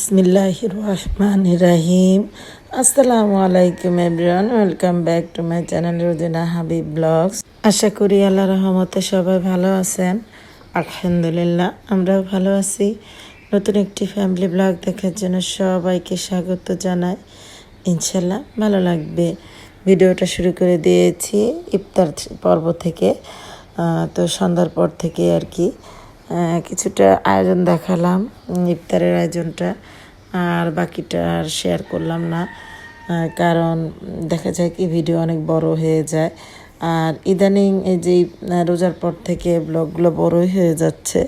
বিসমিল্লাহ রাহিম আসসালামু আলাইকুম everyone welcome back to my channel Rudina Habib blogs আশা করি আল্লাহ রহমতে সবাই ভালো আছেন। আলহামদুলিল্লাহ, আমরাও ভালো আছি। নতুন একটি ফ্যামিলি ব্লগ দেখার জন্য সবাইকে স্বাগত জানাই। ইনশাল্লাহ ভালো লাগবে। ভিডিওটা শুরু করে দিয়েছি ইফতার পর্ব থেকে তো সন্ধ্যার পর থেকে আর কি। কিছুটা আয়োজন দেখালাম, ইফতারের আয়োজনটা। আর বাকিটা আর শেয়ার করলাম না কারণ দেখা যায় কি ভিডিও অনেক বড় হয়ে যায়। আর ইদানিং এই যে রোজার পর থেকে ব্লগগুলো বড়ই হয়ে যাচ্ছে।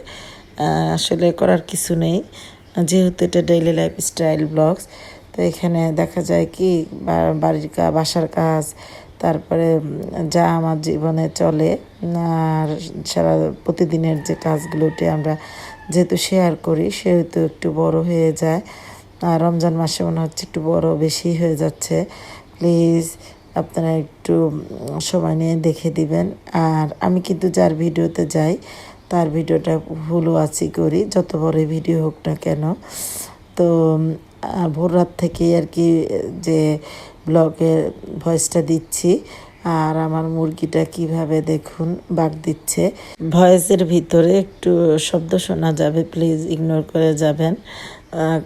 আসলে করার কিছু নেই। যেহেতু এটা ডেইলি লাইফ স্টাইল ব্লগস তো এখানে দেখা যায় কি বাড়ির কাজ বাসার কাজ তারপরে যা আমার জীবনে চলে, আর সারা প্রতিদিনের যে কাজগুলোতে আমরা যেহেতু শেয়ার করি, সেহেতু একটু বড় হয়ে যায়। আর রমজান মাসে মনে হচ্ছে একটু বড় বেশি হয়ে যাচ্ছে। প্লিজ আপনারা একটু সময় নিয়ে দেখে দিবেন। আর আমি কিন্তু যার ভিডিওতে যাই, তার ভিডিওটা ভুলও আছি করি, যত বড় ভিডিও হোক না কেন। তো ভোর রাত থেকে আর কি যে ব্লগের ভয়েসটা দিচ্ছি। আর আমার মুরগিটা কীভাবে দেখুন, বাঘ দিচ্ছে। ভয়েসের ভিতরে একটু শব্দ শোনা যাবে, প্লিজ ইগনোর করে যাবেন।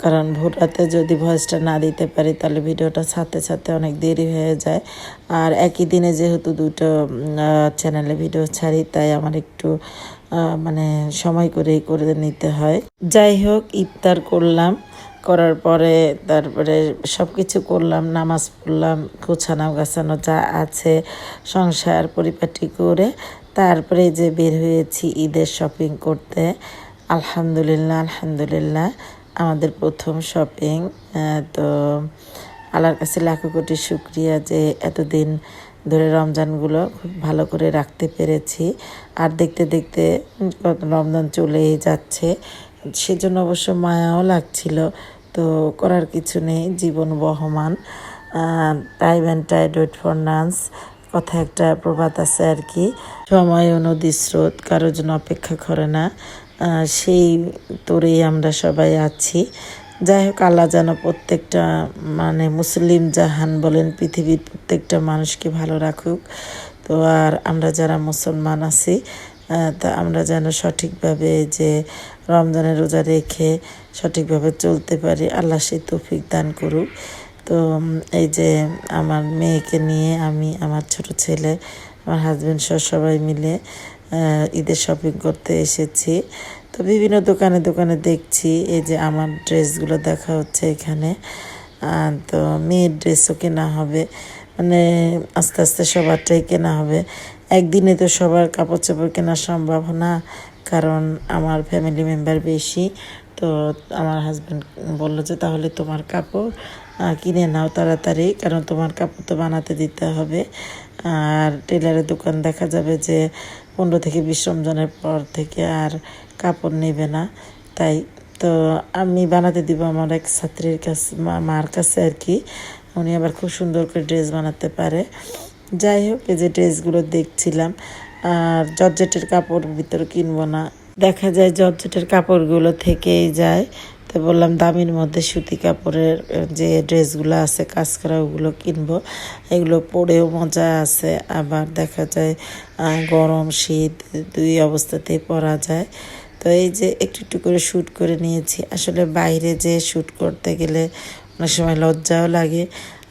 কারণ ভোর রাতে যদি ভয়েসটা না দিতে পারি, তাহলে ভিডিওটা সাথে সাথে অনেক দেরি হয়ে যায়। আর একই দিনে যেহেতু দুটো চ্যানেলে ভিডিও ছাড়ি, তাই আমার একটু মানে সময় করেই করে নিতে হয়। যাই হোক, ইফতার করলাম। করার পরে তারপরে সব কিছু করলাম, নামাজ পড়লাম, গোছানো গাছানো যা আছে, সংসার পরিপাটি করে তারপরে যে বের হয়েছি ঈদের শপিং করতে। আলহামদুলিল্লাহ আলহামদুলিল্লাহ, আমাদের প্রথম শপিং তো আল্লাহর কাছে লাখো কোটি শুক্রিয়া যে এতদিন ধরে রমজানগুলো খুব ভালো করে রাখতে পেরেছি। আর দেখতে দেখতে রমজান চলেই যাচ্ছে। সেজন্য অবশ্য মায়াও লাগছিল। তো করার কিছু নেই, জীবন বহমান। Time and tide wait for none কথা একটা প্রবাদ আছে আর কি। সময় ও নদীর স্রোত কারোর জন্য অপেক্ষা করে না। সেই তোরেই আমরা সবাই আছি। যাই হোক, আল্লাহ যেন প্রত্যেকটা মানে মুসলিম জাহান বলেন, পৃথিবীর প্রত্যেকটা মানুষকে ভালো রাখুক। তো আর আমরা যারা মুসলমান আছি তা আমরা যেন সঠিকভাবে যে রমজানের রোজা রেখে সঠিকভাবে চলতে পারি, আল্লাহ সেই তৌফিক দান করুক। তো এই যে আমার মেয়েকে নিয়ে আমি, আমার ছোট ছেলে, আমার হাজব্যান্ড সহ সবাই মিলে ঈদের শপিং করতে এসেছি। তো বিভিন্ন দোকানে দোকানে দেখছি, এই যে আমার ড্রেসগুলো দেখা হচ্ছে এখানে। তো মেয়ের ড্রেসও কেনা হবে। মানে আস্তে আস্তে সবারটাই কেনা হবে। একদিনে তো সবার কাপড় চোপড় কেনা সম্ভব না। কারণ আমার ফ্যামিলি মেম্বার বেশি, তো আমার হাজব্যান্ড বলল যে, তাহলে তোমার কাপড় কিনে নাও তাড়াতাড়ি, কারণ তোমার কাপড় তো বানাতে দিতে হবে। আর টেলারের দোকান দেখা যাবে যে, পনেরো থেকে বিশ রমজানের পর থেকে আর কাপড় নেবে না। তাই তো আমি বানাতে দিব আমার এক ছাত্রীর কাছে মার কাছে আর কি। উনি আবার খুব সুন্দর করে ড্রেস বানাতে পারে। যাই হোক, এই যে ড্রেসগুলো দেখছিলাম আর জর্জেটের কাপড় ভিতরে কিনবো না। দেখা যায় জর্জেটের কাপড়গুলো থেকেই যায়। তো বললাম দামির মধ্যে সুতি কাপড়ের যে ড্রেসগুলো আছে কাজ করা ওগুলো কিনবো। এগুলো পরেও মজা আছে। আবার দেখা যায় গরম, শীত, দুই অবস্থাতেই পরা যায়। তো এই যে একটু একটু করে শ্যুট করে নিয়েছি। আসলে বাইরে যে শ্যুট করতে গেলে অনেক সময় লজ্জাও লাগে।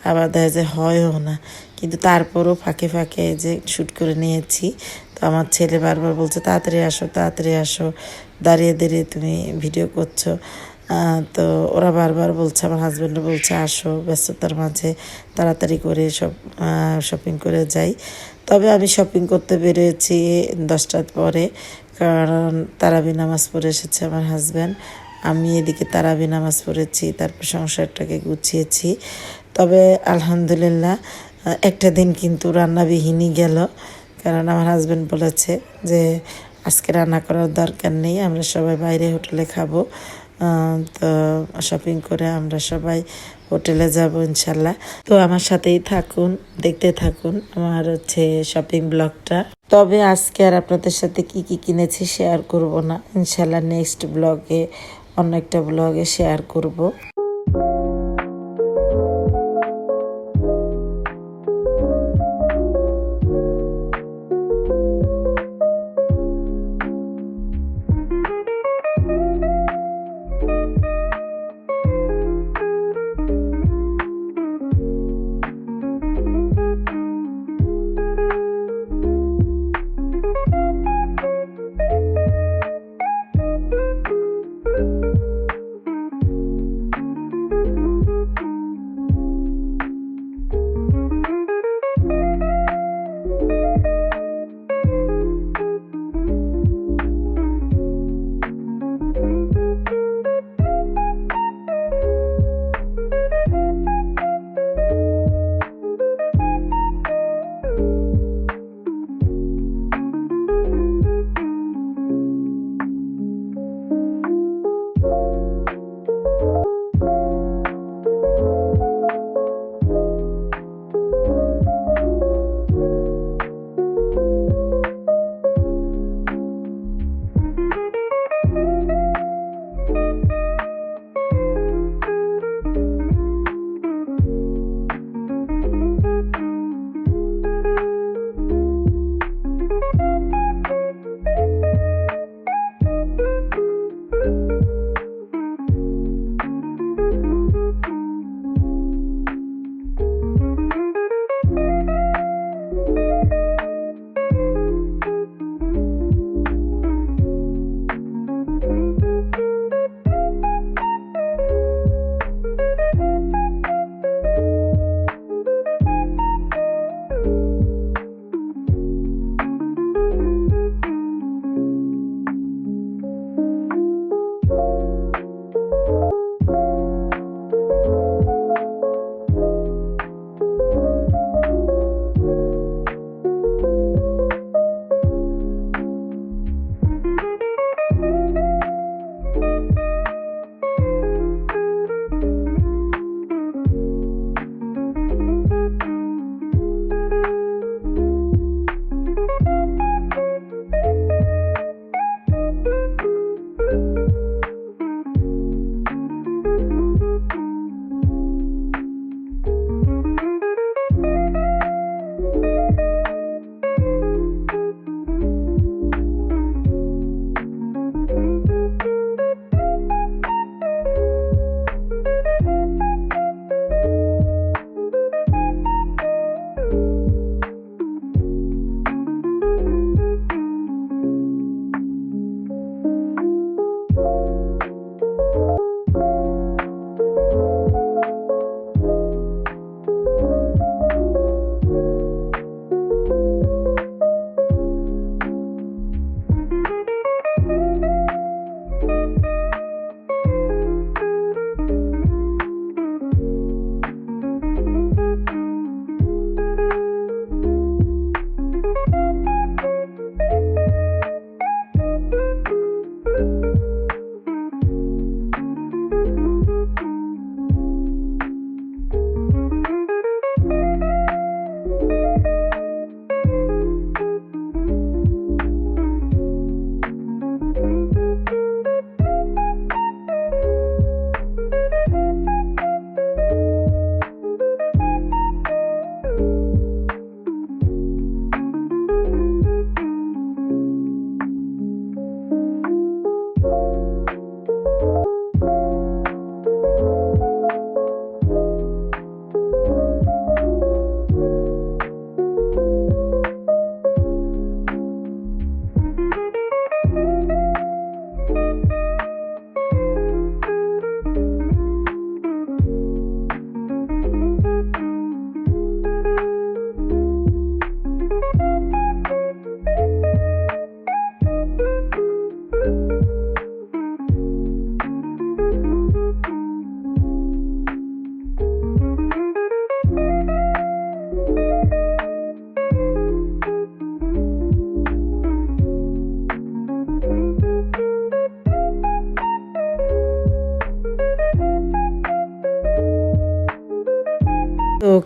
আবার দেখা যায় হয়ও না। কিন্তু তারপরও ফাঁকে ফাঁকে যে শ্যুট করে নিয়েছি। তো আমার ছেলে বারবার বলছে, তাড়াতাড়ি আসো তাড়াতাড়ি আসো, দাঁড়িয়ে দাঁড়িয়ে তুমি ভিডিও করছ। তো ওরা বারবার বলছে, আমার হাজব্যান্ডও বলছে, আসো, ব্যস্ততার মাঝে তাড়াতাড়ি করে সব শপিং করে যাই। তবে আমি শপিং করতে বেরিয়েছি দশটার পরে, কারণ তারাবি নামাজ পড়ে এসেছে আমার হাজব্যান্ড আমি এদিকে তারাবি নামাজ পড়েছি, তারপর সংসারটাকে গুছিয়েছি। তবে আলহামদুলিল্লাহ একটা দিন কিন্তু রান্নাবিহীনই গেল। কারণ আমার হাজব্যান্ড বলেছে যে, আজকে রান্না করার দরকার নেই, আমরা সবাই বাইরে হোটেলে খাব। তো শপিং করে আমরা সবাই হোটেলে যাব ইনশাল্লাহ। তো আমার সাথেই থাকুন, দেখতে থাকুন আমার হচ্ছে শপিং ব্লগটা তবে আজকে আর আপনাদের সাথে কি কি কিনেছি শেয়ার করব না। ইনশাল্লাহ নেক্সট ব্লগে অন্য একটা ব্লগে শেয়ার করব।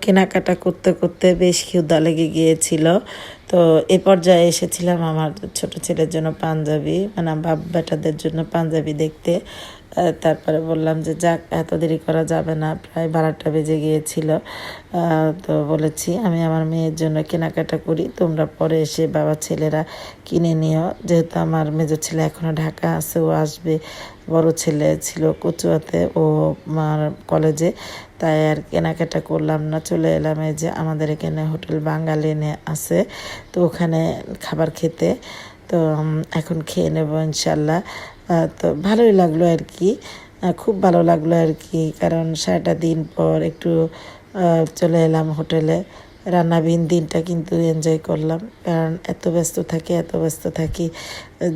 কেনাকাটা করতে করতে বেশ ক্ষুদা লেগে গিয়েছিল। তো এ পর্যায়ে এসেছিলাম আমার ছোট ছেলের জন্য পাঞ্জাবি মানে বাপ বেটাদের জন্য পাঞ্জাবি দেখতে। তারপরে বললাম যে, যাক, এত দেরি করা যাবে না, প্রায় বারোটা বেজে গিয়েছিল। তো বলেছি, আমি আমার মেয়ের জন্য কেনাকাটা করি, তোমরা পরে এসে বাবা ছেলেরা কিনে নিও। যেহেতু আমার মেজো ছেলে এখনও ঢাকা আছে, ও আসবে। বড় ছেলে ছিল কচুয়াতে, ও আমার কলেজে, তাই আর কেনাকাটা করলাম না। চলে এলাম এই যে আমাদের এখানে হোটেল বাঙালিনে আছে, তো ওখানে খাবার খেতে। তো এখন খেয়ে নেব ইনশাল্লাহ। তো ভালোই লাগল আর কি। খুব ভালো লাগল আর কি, কারণ সারাটা দিন পর একটু চলে এলাম হোটেলে। রান্নাবিন দিনটা কিন্তু এনজয় করলাম, কারণ এত ব্যস্ত থাকি, এত ব্যস্ত থাকি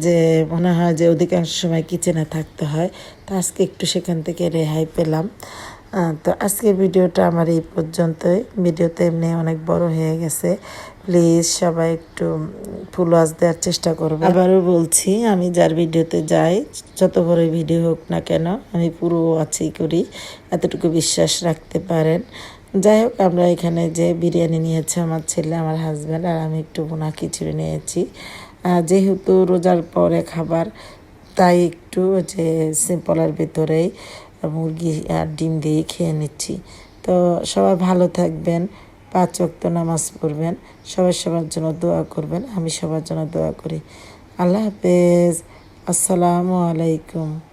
যে মনে হয় যে অধিকাংশ সময় কিচেনে থাকতে হয়। তো আজকে একটু সেখান থেকে রেহাই পেলাম। তো আজকের ভিডিওটা আমার এই পর্যন্তই। ভিডিওতে এমনি অনেক বড় হয়ে গেছে। প্লিজ সবাই একটু ফুল ওয়াজ দেওয়ার চেষ্টা করবে। আবারও বলছি, আমি যার ভিডিওতে যাই, যত বড় ভিডিও হোক না কেন, আমি পুরো ওয়াচই করি, এতটুকু বিশ্বাস রাখতে পারেন। যাই হোক, আমরা এখানে যে বিরিয়ানি নিয়েছে আমার ছেলে, আমার হাজব্যান্ড আর আমি একটু বোনা খিচুড়ি নিয়েছি। যেহেতু রোজার পরে খাবার, তাই একটু যে সিম্পলের ভিতরেই মুরগি আর ডিম দিয়ে খেয়ে নিচ্ছি। তো সবাই ভালো থাকবেন। পাঁচ অক্ট নামাজ পড়বেন, সবাই সবার জন্য দোয়া করবেন, আমি সবার জন্য দোয়া করি। আল্লাহ হাফেজ। আসসালামু আলাইকুম।